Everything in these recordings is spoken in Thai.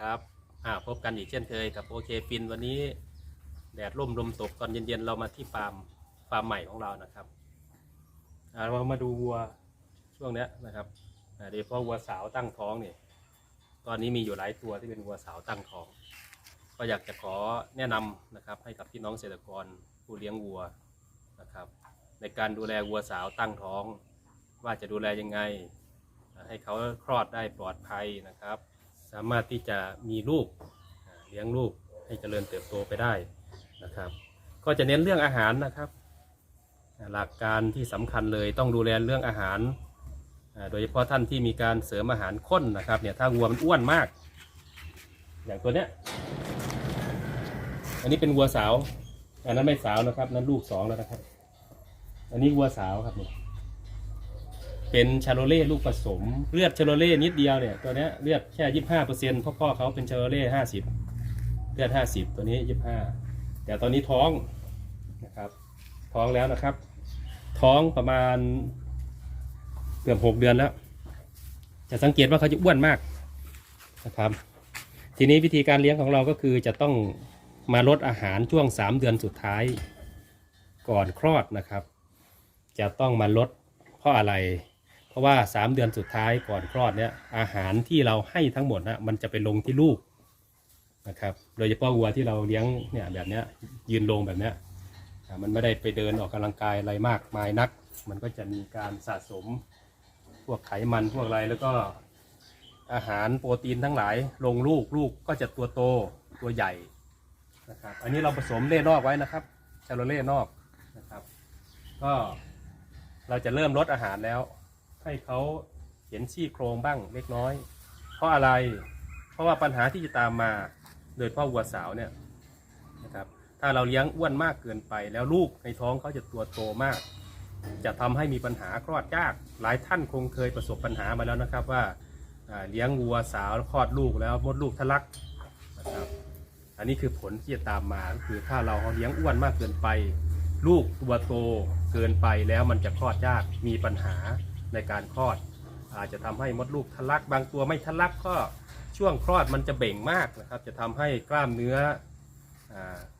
ครับอ่าพบกันอีกเช่นเคยกับโอเคฟินวันนี้แดดร่มลมตกตอนเย็นๆเรามาที่ฟาร์มฟาร์มใหม่ของเรานะครับอ่าเรามาดูวัวช่วงเนี้ยนะครับอ่าโดยเฉพาะวัวสาวตั้งท้องเนี่ยตอนนี้มีอยู่หลายตัวที่เป็นวัวสาวตั้งท้อง ก็อยากจะขอแนะนำนะครับ ให้กับพี่น้องเกษตรกรผู้เลี้ยงวัวนะครับ ในการดูแลวัวสาวตั้งท้อง ว่าจะดูแลยังไง ให้เขาคลอดได้ปลอดภัยนะครับ สามารถที่จะมีลูกเลี้ยงลูกให้เจริญเติบโตไปได้นะครับ ก็จะเน้นเรื่องอาหารนะครับ หลักการที่สำคัญเลยต้องดูแลเรื่องอาหาร โดยเฉพาะท่านที่มีการเสริมอาหารข้นนะครับเนี่ยถ้าวัวมันอ้วนมาก อย่างตัวเนี้ยอันนี้เป็นวัวสาว อันนั้นไม่สาวนะครับนั้นลูกสองแล้วนะครับ อันนี้วัวสาวครับเนี่ย เป็นชาโรเล่ลูกผสม เลือดชาโรเล่นิดเดียวเนี่ยตัวเนี้ยเลือดแค่ยี่ห้าเปอร์เซ็นต์พ่อพ่อเขาเป็นชาโรเล่ห้าสิบเลือดห้าสิบตัวนี้ยี่ห้าแต่ตอนนี้ท้องนะครับ ท้องแล้วนะครับ ท้องประมาณเกือบหกเดือนแล้ว จะสังเกตว่าเขาจะอ้วนมากนะครับ ทีนี้วิธีการเลี้ยงของเราก็คือจะต้องมาลดอาหารช่วง3เดือนสุดท้ายก่อนคลอดนะครับ จะต้องมาลดเพราะอะไร ราะว่า 3 เดือนสุดท้ายก่อนคลอดเนี่ยอาหารที่เราให้ทั้งหมดนะมันจะไปลงที่ลูกนะครับ โดยเฉพาะวัวที่เราเลี้ยงเนี่ยแบบเนี้ยยืนลงแบบเนี้ยมันไม่ได้ไปเดินออกกำลังกายอะไรมากมายนัก มันก็จะมีการสะสมพวกไขมันพวกอะไรแล้วก็อาหารโปรตีนทั้งหลายลงลูกลูกก็จะตัวโตตัวใหญ่นะครับ อันนี้เราผสมเล่นอกไว้นะครับชาโลเล่นอกนะครับ ก็เราจะเริ่มลดอาหารแล้ว ให้เขาเห็นซี่โครงบ้างเล็กน้อย เพราะอะไร เพราะว่าปัญหาที่จะตามมา โดยพ่อวัวสาวเนี่ยนะครับถ้าเราเลี้ยงอ้วนมากเกินไป แล้วลูกในท้องเขาจะตัวโตมาก จะทำให้มีปัญหาคลอดยาก หลายท่านคงเคยประสบปัญหามาแล้วนะครับว่าเลี้ยงวัวสาวคลอดลูกแล้วมดลูกทะลักนะครับอันนี้คือผลที่จะตามมาก็คือถ้าเราเลี้ยงอ้วนมากเกินไป ลูกตัวโตเกินไปแล้วมันจะคลอดยากมีปัญหา ในการคลอด อาจจะทำให้มดลูกทะลัก บางตัวไม่ทะลักก็ช่วงคลอดมันจะเบ่งมากนะครับ จะทำให้กล้ามเนื้ออ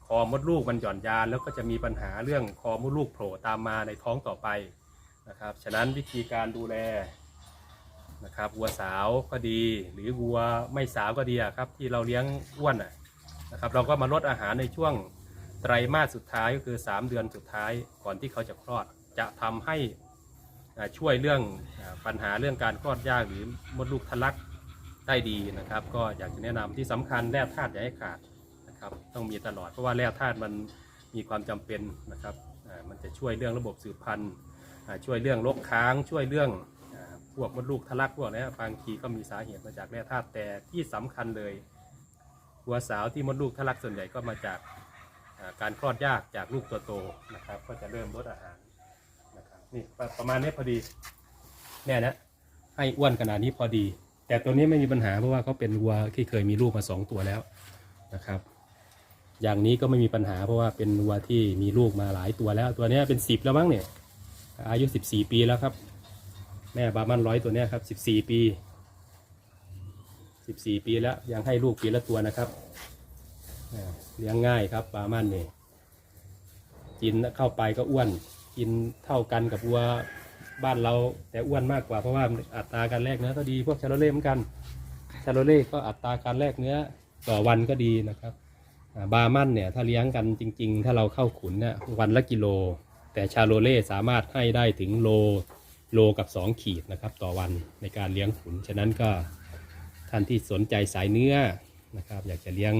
คอมดลูกมันหย่อนยาน แล้วก็จะมีปัญหาเรื่องคอมดลูกโผล่ตามมาในท้องต่อไปนะครับ ฉะนั้นวิธีการดูแลนะครับวัวสาวก็ดี หรือวัวไม่สาวก็ดีครับที่เราเลี้ยงอ้วนนะครับ เราก็มาลดอาหารในช่วงไตรมาสสุดท้ายก็คือ 3 เดือนสุดท้ายก่อนที่เขาจะคลอด จะทำให้ ช่วยเรื่องปัญหาเรื่องการคลอดยากหรือมดลูกทะลักได้ดีนะครับ ก็อยากจะแนะนำที่สำคัญแร่ธาตุอย่าให้ขาดนะครับต้องมีตลอดเพราะว่าแร่ธาตุมันมีความจำเป็นนะครับมันจะช่วยเรื่องระบบสืบพันธุ์ช่วยเรื่องโรคค้าง ช่วยเรื่องพวกมดลูกทะลักพวกนี้บางทีก็มีสาเหตุมาจากแร่ธาตุแต่ที่สำคัญเลยวัวสาวที่มดลูกทะลักส่วนใหญ่ก็มาจากการคลอดยากจากลูกตัวโตนะครับ ก็จะเริ่มลดอาหาร นี่ประประมาณนี้พอดีเนี่ยนะให้อ้วนขนาดนี้พอดี แต่ตัวนี้ไม่มีปัญหาเพราะว่าเขาเป็นวัวที่เคยมีลูกมาสองตัวแล้วนะครับ อย่างนี้ก็ไม่มีปัญหาเพราะว่าเป็นวัวที่มีลูกมาหลายตัวแล้ว ตัวนี้เป็นสิบแล้วมั้งเนี่ย อายุสิบสี่ปีแล้วครับ แม่บาร์มันร้อยตัวนี้ครับสิบสี่ปีสิบสี่ปีแล้วยังให้ลูกปีละตัวนะครับเลี้ยงง่ายครับบามันเนี่ยกินเข้าไปก็อ้วน กินเท่ากันกับวัวบ้านเราแต่อ้วนมากกว่าเพราะว่าอัตราการแลกเนื้อก็ดีพวกชาโลเล่เหมือนกันชาโลเล่ก็อัตราการแลกเนื้อต่อวันก็ดีนะครับบาร์มันเนี่ยถ้าเลี้ยงกันจริง ๆ ถ้าเราเข้าขุนเนี่ยวันละกิโล แต่ชาโลเล่สามารถให้ได้ถึงโลโลกับ 2 ขีดนะครับต่อวันในการเลี้ยงขุนฉะนั้นก็ท่านที่สนใจสายเนื้อนะครับอยากจะเลี้ยง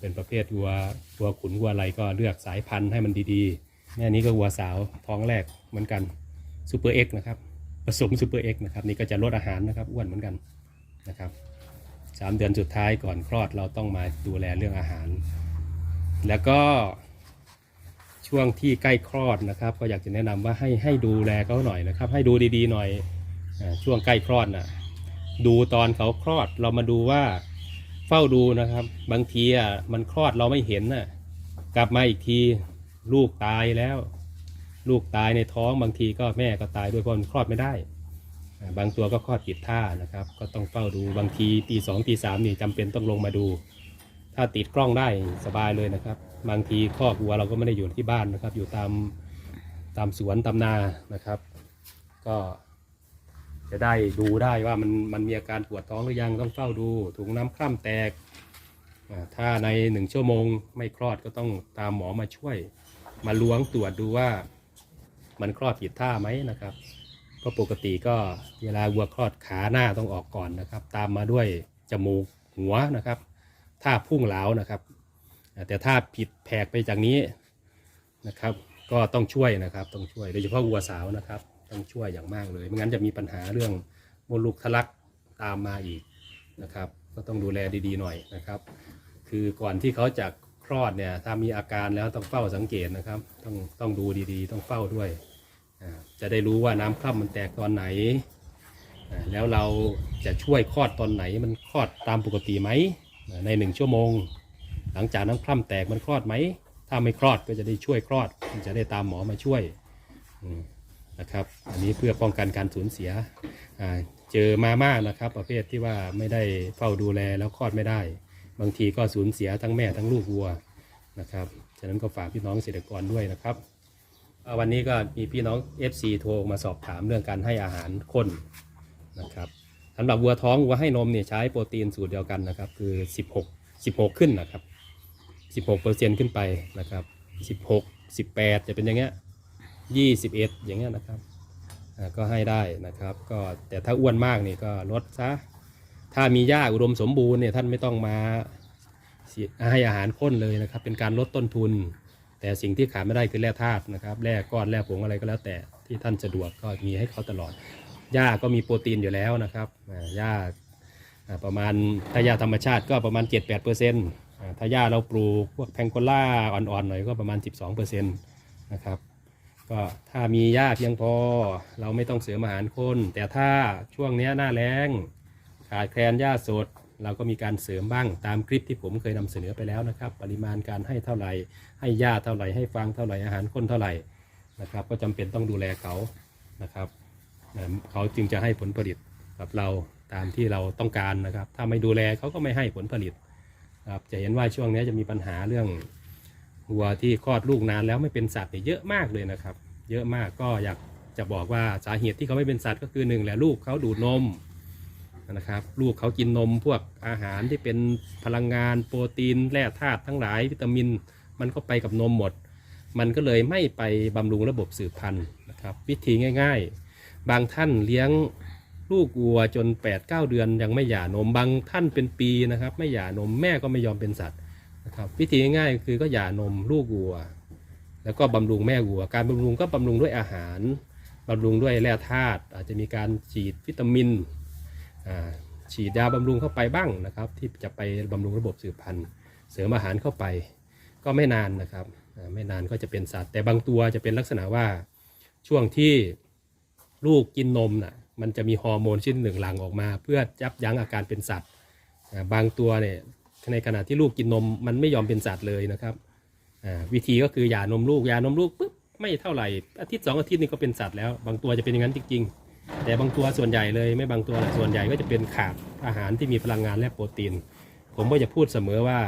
เป็นประเภทวัววัวขุนวัวอะไรก็เลือกสายพันธุ์ให้มันดีๆ แม่นี้ก็วัวสาวท้องแรกเหมือนกันซูเปอร์เอ็กนะครับผสมซูเปอร์เอ็กนะครับนี่ก็จะลดอาหารนะครับอ้วนเหมือนกันนะครับสามเดือนสุดท้ายก่อนคลอดเราต้องมาดูแลเรื่องอาหาร แล้วก็ช่วงที่ใกล้คลอดนะครับ ก็อยากจะแนะนำว่าให้ให้ดูแลเขาหน่อยนะครับ ให้ดูดีๆหน่อยช่วงใกล้คลอดนะดูตอนเขาคลอดเรามาดูว่าเฝ้าดูนะครับ บางทีอะมันคลอดเราไม่เห็นน่ะกลับมาอีกที ลูกตายแล้ว ลูกตายในท้องบางทีก็แม่ก็ตายด้วยเพราะมันคลอดไม่ได้ บางตัวก็คลอดผิดท่านะครับ ก็ต้องเฝ้าดูบางทีตีสองตีสามนี่จำเป็นต้องลงมาดู ถ้าติดกล้องได้สบายเลยนะครับ บางทีคอกวัวเราก็ไม่ได้อยู่ที่บ้านนะครับ อยู่ตามตามสวนตามนานะครับ ก็จะได้ดูได้ว่ามันมันมีอาการปวดท้องหรือยังต้องเฝ้าดูถุงน้ำคร่ำแตก ถ้าในหนึ่งชั่วโมงไม่คลอดก็ต้องตามหมอมาช่วย มาล้วงตรวจดูว่ามันคลอดผิดท่าไหมนะครับ ก็ปกติก็เวลาวัวคลอดขาหน้าต้องออกก่อนนะครับ ตามมาด้วยจมูกหัวนะครับถ้าพุ่งเหลานะครับ แต่ถ้าผิดแผกไปจากนี้นะครับ ก็ต้องช่วยนะครับ ต้องช่วยโดยเฉพาะวัวสาวนะครับ ต้องช่วยอย่างมากเลย ไม่งั้นจะมีปัญหาเรื่องมดลูกทะลักตามมาอีกนะครับ ก็ต้องดูแลดีๆหน่อยนะครับ คือก่อนที่เขาจะคลอดเนี่ยถ้ามีอาการแล้วต้องเฝ้าสังเกตนะครับ ต้องต้องดูดีๆ ต้องเฝ้าด้วย จะได้รู้ว่าน้ำคร่ำมันแตกตอนไหน แล้วเราจะช่วยคลอดตอนไหนมันคลอดตามปกติไหมในหนึ่งชั่วโมง หลังจากน้ำคร่ำแตกมันคลอดไหม ถ้าไม่คลอดก็จะได้ช่วยคลอดจะได้ตามหมอมาช่วยนะครับ อันนี้เพื่อป้องกันการสูญเสียเจอมามากนะครับ ประเภทที่ว่าไม่ได้เฝ้าดูแลแล้วคลอดไม่ได้ บางทีก็สูญเสียทั้งแม่ทั้งลูกวัวนะครับ ฉะนั้นก็ฝากพี่น้องเกษตรกรด้วยนะครับ วันนี้ก็มีพี่น้อง FC โทรมาสอบถามเรื่องการให้อาหารคนนะครับสำหรับวัวท้องวัวให้นมเนี่ยใช้โปรตีนสูตรเดียวกันนะครับ คือ 16 16 ขึ้นนะครับ16เปอร์เซ็นต์ขึ้นไปนะครับ16 18 จะเป็นอย่างเงี้ย21 อย่างเงี้ยนะครับก็ให้ได้นะครับ ก็แต่ถ้าอ้วนมากนี่ก็ลดซะ ถ้ามีหญ้าอุดมสมบูรณ์เนี่ยท่านไม่ต้องมาให้อาหารข้นเลยนะครับ เป็นการลดต้นทุน แต่สิ่งที่ขาดไม่ได้คือแร่ธาตุนะครับแร่ก้อนแร่ผงอะไรก็แล้วแต่ที่ท่านสะดวกก็มีให้เขาตลอดหญ้าก็มีโปรตีนอยู่แล้วนะครับหญ้าประมาณถ้าหญ้าธรรมชาติก็ประมาณ 7-8%เปอร์เซ็นต์ถ้าหญ้าเราปลูกพวกแพงโกล่าอ่อนๆหน่อยก็ประมาณ 12%เปอร์เซ็นต์นะครับก็ถ้ามีหญ้าเพียงพอเราไม่ต้องเสริมอาหารคน แต่ถ้าช่วงนี้หน้าแล้ง ขาดแคลนหญ้าสด เราก็มีการเสริมบ้างตามคลิปที่ผมเคยนำเสนอไปแล้วนะครับ ปริมาณการให้เท่าไหร่ให้หญ้าเท่าไหร่ให้ฟางเท่าไหร่อาหารข้นเท่าไหร่นะครับ ก็จำเป็นต้องดูแลเขานะครับเอ่อเขาจึงจะให้ผลผลิตกับเราตามที่เราต้องการนะครับ ถ้าไม่ดูแลเขาก็ไม่ให้ผลผลิตครับจะเห็นว่าช่วงนี้จะมีปัญหาเรื่องวัวที่คลอดลูกนานแล้วไม่เป็นสัตว์เนี่ยเยอะมากเลยนะครับ เยอะมากก็อยากจะบอกว่าสาเหตุที่เขาไม่เป็นสัตว์ก็คือหนึ่งแหละลูกเขาดูดนม นะครับ ลูกเขากินนมพวกอาหารที่เป็นพลังงาน โปรตีนแร่ธาตุทั้งหลายวิตามิน มันก็ไปกับนมหมด มันก็เลยไม่ไปบำรุงระบบสืบพันธุ์นะครับ วิธีง่าย ๆ บางท่านเลี้ยงลูกวัวจน 8-9 เดือนยังไม่หย่านมบางท่านเป็นปีนะครับ ไม่หย่านมแม่ก็ไม่ยอมเป็นสัตว์นะครับวิธีง่ายๆคือก็หย่านมลูกวัว แล้วก็บำรุงแม่วัว การบำรุงก็บำรุงด้วยอาหารบำรุงด้วยแร่ธาตุอาจจะมีการฉีดวิตามิน ฉีดยาบำรุงเข้าไปบ้างนะครับ ที่จะไปบำรุงระบบสืบพันธุ์ เสริมอาหารเข้าไป ก็ไม่นานนะครับไม่นานก็จะเป็นสัตว์ แต่บางตัวจะเป็นลักษณะว่าช่วงที่ลูกกินนมน่ะมันจะมีฮอร์โมนชิ้นหนึ่งหลั่งออกมา เพื่อยับยั้งอาการเป็นสัตว์บางตัวเนี่ยในขณะที่ลูกกินนมมันไม่ยอมเป็นสัตว์เลยนะครับวิธีก็คือหย่านมลูกหย่านมลูกปุ๊บไม่เท่าไหร่อาทิตย์สองอาทิตย์นี่ก็เป็นสัตว์แล้ว บางตัวจะเป็นอย่างนั้นจริงๆ แต่บางตัวส่วนใหญ่เลยไม่บางตัวแหละส่วนใหญ่ก็จะเป็นขาดอาหารที่มีพลังงานและโปรตีน ผมก็จะพูดเสมอว่า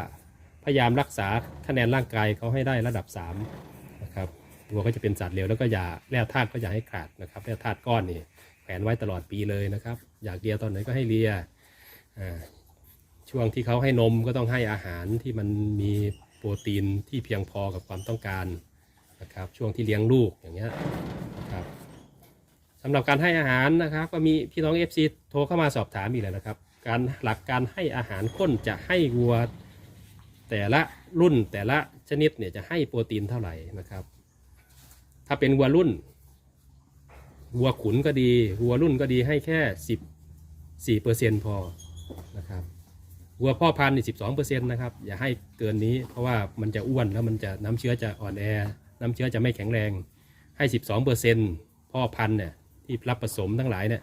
พยายามรักษาคะแนนร่างกายเขาให้ได้ระดับ3นะครับวัวก็จะเป็นสัตว์เร็วแล้วก็อย่าแร่ธาตุก็อย่าให้ขาดนะครับแร่ธาตุก้อนนี่แขวนไว้ตลอดปีเลยนะครับ อยากเลียตอนไหนก็ให้เลียช่วงที่เขาให้นมก็ต้องให้อาหารที่มันมีโปรตีนที่เพียงพอกับความต้องการนะครับช่วงที่เลี้ยงลูกอย่างเงี้ย สำหรับการให้อาหารนะครับ ก็มีพี่น้อง FC โทรเข้ามาสอบถามอีกแล้วนะครับ การหลักการให้อาหารข้นจะให้วัว แต่ละรุ่นแต่ละชนิดเนี่ยจะให้โปรตีนเท่าไหร่นะครับ ถ้าเป็นวัวรุ่น วัวขุนก็ดี วัวรุ่นก็ดีให้แค่สิบสี่เปอร์เซ็นพอนะครับวัวพ่อพันธุ์นี่สิบสองเปอร์เซ็นต์นะครับอย่าให้เกินนี้เพราะว่ามันจะอ้วนแล้วมันจะน้ำเชื้อจะอ่อนแอ น้ำเชื้อจะไม่แข็งแรงให้สิบสองเปอร์เซ็นพ่อพันธุ์เนี่ย ที่รับผสมทั้งหลายเนี่ย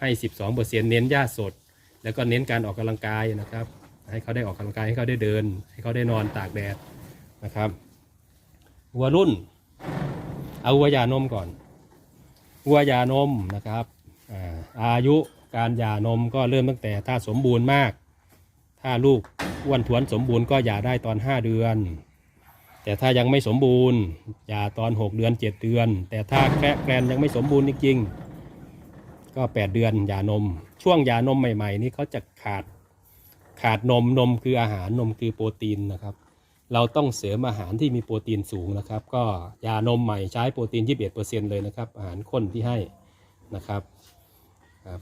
ให้สิบสองเปอร์เซ็นเน้นหญ้าสด แล้วก็เน้นการออกกำลังกายนะครับ ให้เขาได้ออกกำลังกายให้เขาได้เดิน ให้เขาได้นอนตากแดดนะครับวัวรุ่น เอาวัวยานมก่อนวัวยานมนะครับอาอายุการหย่านมก็เริ่มตั้งแต่ถ้าสมบูรณ์มาก ถ้าลูกอ้วนท้วนสมบูรณ์ก็หย่าได้ตอน 5 เดือน แต่ถ้ายังไม่สมบูรณ์หย่าตอน 6 เดือน 7 เดือน แต่ถ้าแคระแกรนยังไม่สมบูรณ์จริงๆก็ 8 เดือนหย่านม ช่วงย่านมใหม่ ๆ นี้เขาจะขาดขาดนมนมคืออาหารนมคือโปรตีนนะครับ เราต้องเสริมอาหารที่มีโปรตีนสูงนะครับ ก็ยานมใหม่ใช้โปรตีน 21%เลยนะครับ อาหารข้นที่ให้นะครับ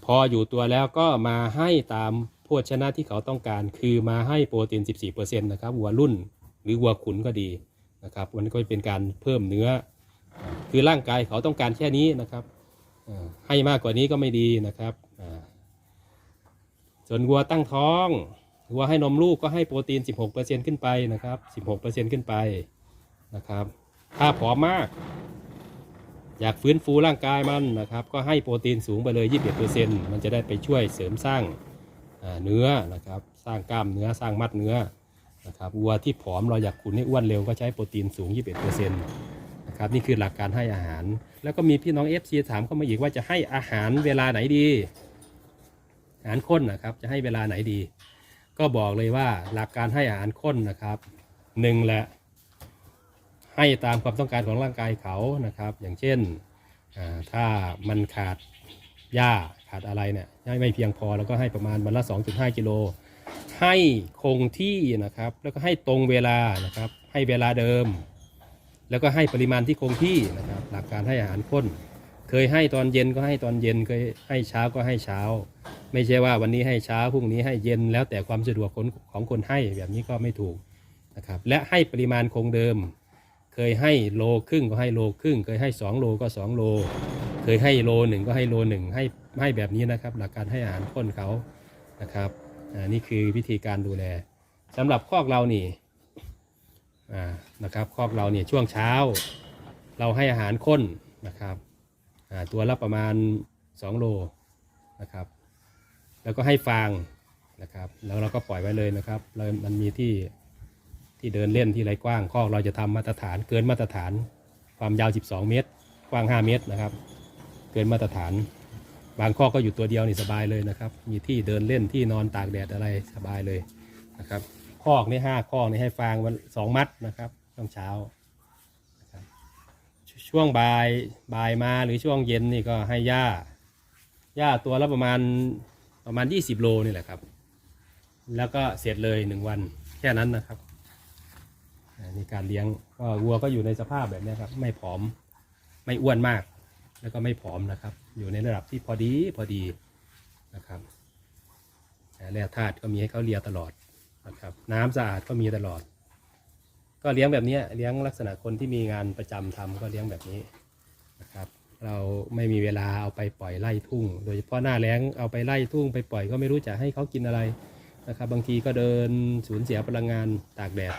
พออยู่ตัวแล้วก็มาให้ตามโภชนะที่เขาต้องการ คือมาให้โปรตีน 14%นะครับวัวรุ่น หรือวัวขุนก็ดี นะครับวันนี้ก็เป็นการเพิ่มเนื้อ คือร่างกายเขาต้องการแค่นี้นะครับให้มากกว่านี้ก็ไม่ดีนะครับส่วนวัวตั้งท้องวัวให้นมลูกก็ให้โปรตีน 16%ขึ้นไปนะครับ 16%ขึ้นไปนะครับ ถ้าผอมมาก อยากฟื้นฟูร่างกายมันนะครับ ก็ให้โปรตีนสูงไปเลย 21%มันจะได้ไปช่วยเสริมสร้างเนื้อนะครับ สร้างกล้ามเนื้อสร้างมัดเนื้อ นะครับวัวที่ผอมเราอยากขุนให้อ้วนเร็วก็ใช้โปรตีนสูง 21%นะครับนี่คือหลักการให้อาหาร แล้วก็มีพี่น้อง FC ถามเข้ามาอีกว่าจะให้อาหารเวลาไหนดี อาหารข้นนะครับจะให้เวลาไหนดี ก็บอกเลยว่าหลักการให้อาหารข้นนะครับหนึ่งแหละให้ตามความต้องการของร่างกายเขานะครับ อย่างเช่นถ้ามันขาดหญ้าขาดอะไรเนี่ยให้ไม่เพียงพอแล้วก็ให้ประมาณวันละ 2.5 กิโล ให้คงที่นะครับ แล้วก็ให้ตรงเวลานะครับ ให้เวลาเดิม แล้วก็ให้ปริมาณที่คงที่นะครับ หลักการให้อาหารข้น เคยให้ตอนเย็นก็ให้ตอนเย็นเคยให้เช้าก็ให้เช้า ไม่ใช่ว่าวันนี้ให้เช้าพรุ่งนี้ให้เย็นแล้วแต่ความสะดวกคนของคนให้แบบนี้ก็ไม่ถูกนะครับ และให้ปริมาณคงเดิม เคยให้โลครึ่งก็ให้โลครึ่ง เคยให้ 2 โลก็ 2 โล เคยให้โลหนึ่งก็ให้โลหนึ่งให้ให้แบบนี้นะครับ หลักการให้อาหารข้นเขานะครับ นี่คือวิธีการดูแลสำหรับคอกเรานี่อ่านะครับคอกเราเนี่ยช่วงเช้า เราให้อาหารข้นนะครับตัวละประมาณ 2 โลนะครับแล้วก็ให้ฟางนะครับแล้วเราก็ปล่อยไว้เลยนะครับเรามันมีที่ที่เดินเล่นที่ไรกว้างคอกเราจะทำมาตรฐานเกินมาตรฐานความยาว 12 เมตร กว้าง 5 เมตรนะครับ เกินมาตรฐาน บางคอก็อยู่ตัวเดียวนี่สบายเลยนะครับ มีที่เดินเล่นที่นอนตากแดดอะไรสบายเลยนะครับคอกนี่ห้าคอกนี่ให้ฟางวันสองมัดนะครับช่วงเช้า ช่วงบ่ายบ่ายมาหรือช่วงเย็นนี่ก็ให้หญ้าหญ้าตัวละประมาณประมาณ 20 โลนี่แหละครับ แล้วก็เสร็จเลยหนึ่งวันแค่นั้นนะครับนี่การเลี้ยงก็วัวก็อยู่ในสภาพแบบนี้ครับ ไม่ผอมไม่อ้วนมาก แล้วก็ไม่ผอมนะครับ อยู่ในระดับที่พอดีพอดีนะครับแร่ธาตุก็มีให้เขาเลียตลอดนะครับ น้ำสะอาดก็มีตลอด ก็เลี้ยงแบบนี้เลี้ยงลักษณะคนที่มีงานประจำทำก็เลี้ยงแบบนี้นะครับ เราไม่มีเวลาเอาไปปล่อยไล่ทุ่ง โดยเฉพาะหน้าแล้งเอาไปไล่ทุ่ง ไปปล่อยก็ไม่รู้จะให้เขากินอะไรนะครับ บางทีก็เดินสูญเสียพลังงานตากแดด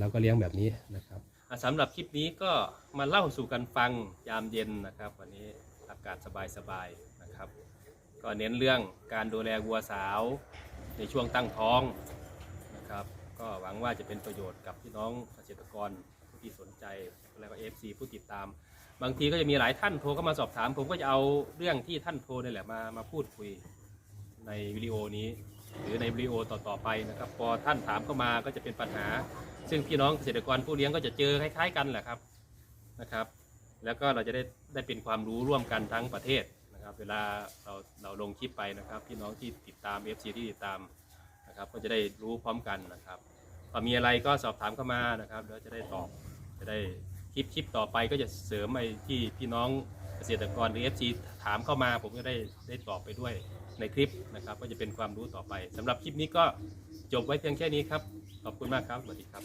เราก็เลี้ยงแบบนี้นะครับ สำหรับคลิปนี้ก็มาเล่าสู่กันฟังยามเย็นนะครับ วันนี้อากาศสบายๆนะครับ ก็เน้นเรื่องการดูแลวัวสาวในช่วงตั้งท้องนะครับ ก็หวังว่าจะเป็นประโยชน์กับพี่น้องเกษตรกรผู้ที่สนใจแล้วก็เอฟซีผู้ติดตาม บางทีก็จะมีหลายท่านโทรเข้ามาสอบถาม ผมก็จะเอาเรื่องที่ท่านโทรนี่แหละมามาพูดคุยในวิดีโอนี้ หรือในวิดีโอต่อๆไปนะครับ พอท่านถามเข้ามาก็จะเป็นปัญหา ซึ่งพี่น้องเกษตรกรผู้เลี้ยงก็จะเจอคล้ายๆกันแหละครับนะครับ แล้วก็เราจะได้ได้เป็นความรู้ร่วมกันทั้งประเทศนะครับ เวลาเราเราลงคลิปไปนะครับ พี่น้องที่ติดตาม FC ที่ติดตามนะครับ ก็จะได้รู้พร้อมกันนะครับพอมีอะไรก็สอบถามเข้ามานะครับแล้วจะได้ตอบจะได้คลิปคลิปต่อไปก็จะเสริมไอ้ที่พี่น้องเกษตรกรหรือ FC ถามเข้ามา ผมก็ได้ได้ตอบไปด้วยในคลิปนะครับ ก็จะเป็นความรู้ต่อไปสำหรับคลิปนี้ก็ จบไว้เพียงแค่นี้ครับ ขอบคุณมากครับ สวัสดีครับ